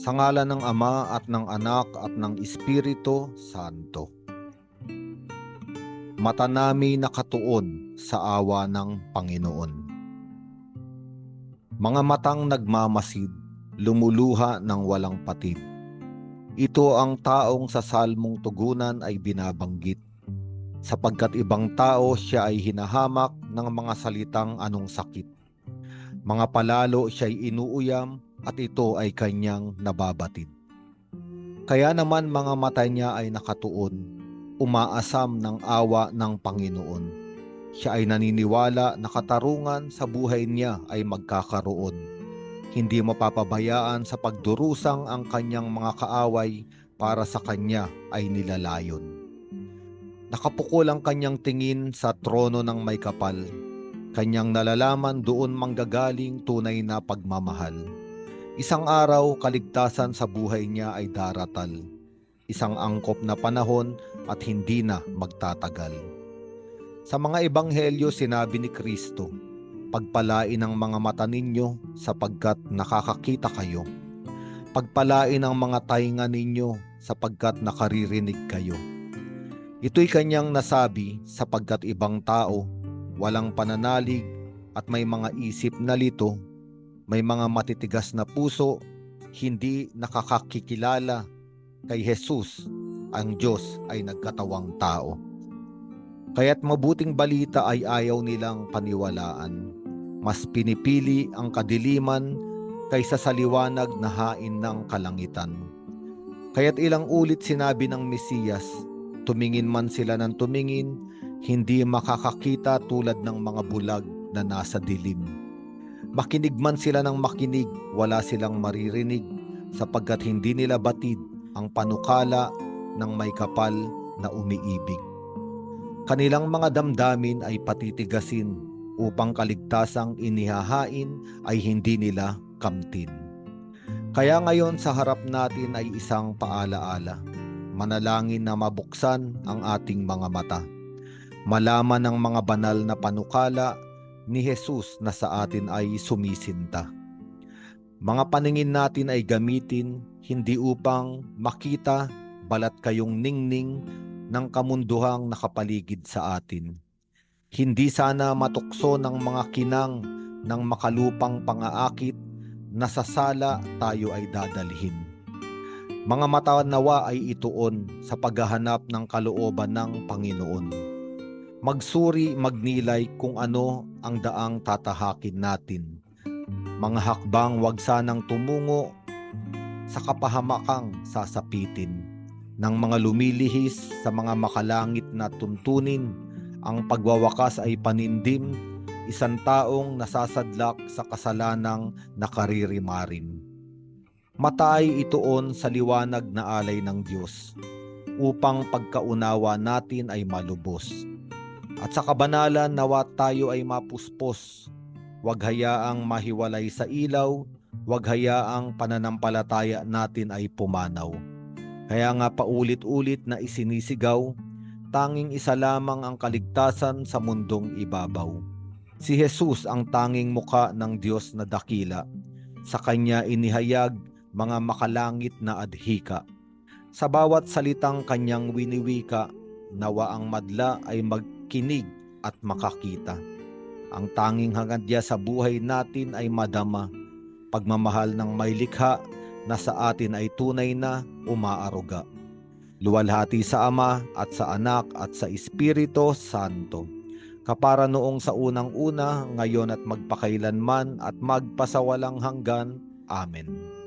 Sa ngala ng Ama at ng Anak at ng Espiritu Santo. Mata nami nakatuon sa awa ng Panginoon. Mga matang nagmamasid, lumuluha ng walang patid. Ito ang taong sa salmong tugunan ay binabanggit sapagkat ibang tao siya ay hinahamak ng mga salitang anong sakit. Mga palalo siya'y inuuyam at ito ay kanyang nababatid. Kaya naman mga mata niya ay nakatuon, umaasam ng awa ng Panginoon. Siya ay naniniwala na katarungan sa buhay niya ay magkakaroon. Hindi mapapabayaan sa pagdurusang ang kanyang mga kaaway para sa kanya ay nilalayon. Nakapukol ang kanyang tingin sa trono ng may kapal. Kanyang nalalaman doon manggagaling tunay na pagmamahal. Isang araw, kaligtasan sa buhay niya ay daratal. Isang angkop na panahon at hindi na magtatagal. Sa mga ebanghelyo sinabi ni Kristo, Pagpalain ang mga mata ninyo sapagkat nakakakita kayo. Pagpalain ang mga tainga ninyo sapagkat nakaririnig kayo. Ito'y kanyang nasabi sapagkat ibang tao, walang pananalig at may mga isip na lito, may mga matitigas na puso, hindi nakakakikilala kay Jesus, ang Diyos ay nagkatawang tao. Kaya't mabuting balita ay ayaw nilang paniwalaan. Mas pinipili ang kadiliman kaysa sa liwanag na hain ng kalangitan. Kaya't ilang ulit sinabi ng Mesiyas, tumingin man sila ng tumingin, hindi makakakita tulad ng mga bulag na nasa dilim. Makinig man sila ng makinig, wala silang maririnig sapagkat hindi nila batid ang panukala ng may kapal na umiibig. Kanilang mga damdamin ay patitigasin upang kaligtasang inihahain ay hindi nila kamtin. Kaya ngayon sa harap natin ay isang paalaala. Manalangin na mabuksan ang ating mga mata. Malaman ng mga banal na panukala ni Jesus na sa atin ay sumisinta. Mga paningin natin ay gamitin hindi upang makita balat kayong ningning ng kamunduhang nakapaligid sa atin. Hindi sana matukso ng mga kinang ng makalupang pangaakit na sa sala tayo ay dadalhin. Mga mata nawa ay ituon sa paghahanap ng kalooban ng Panginoon. Magsuri, magnilay kung ano ang daang tatahakin natin. Mga hakbang wag sanang tumungo sa kapahamakang sasapitin ng mga lumilihis sa mga makalangit na tuntunin. Ang pagwawakas ay panindim, isang taong nasasadlak sa kasalanang nakaririmarin. Matay itoon sa liwanag na alay ng Diyos upang pagkaunawa natin ay malubos. At sa kabanalan nawa tayo ay mapuspos. Huwag hayaang mahiwalay sa ilaw, huwag hayaang pananampalataya natin ay pumanaw. Kaya nga paulit-ulit na isinisigaw, tanging isa lamang ang kaligtasan sa mundong ibabaw. Si Jesus ang tanging muka ng Diyos na dakila. Sa kanya inihayag mga makalangit na adhika. Sa bawat salitang kanyang winiwika, nawa ang madla ay magkinig at makakita. Ang tanging hangadya sa buhay natin ay madama, pagmamahal ng may likha na sa atin ay tunay na umaaruga. Luwalhati sa Ama at sa Anak at sa Espiritu Santo. Kapara noong sa unang-una, ngayon at magpakailanman at magpasawalang hanggan. Amen.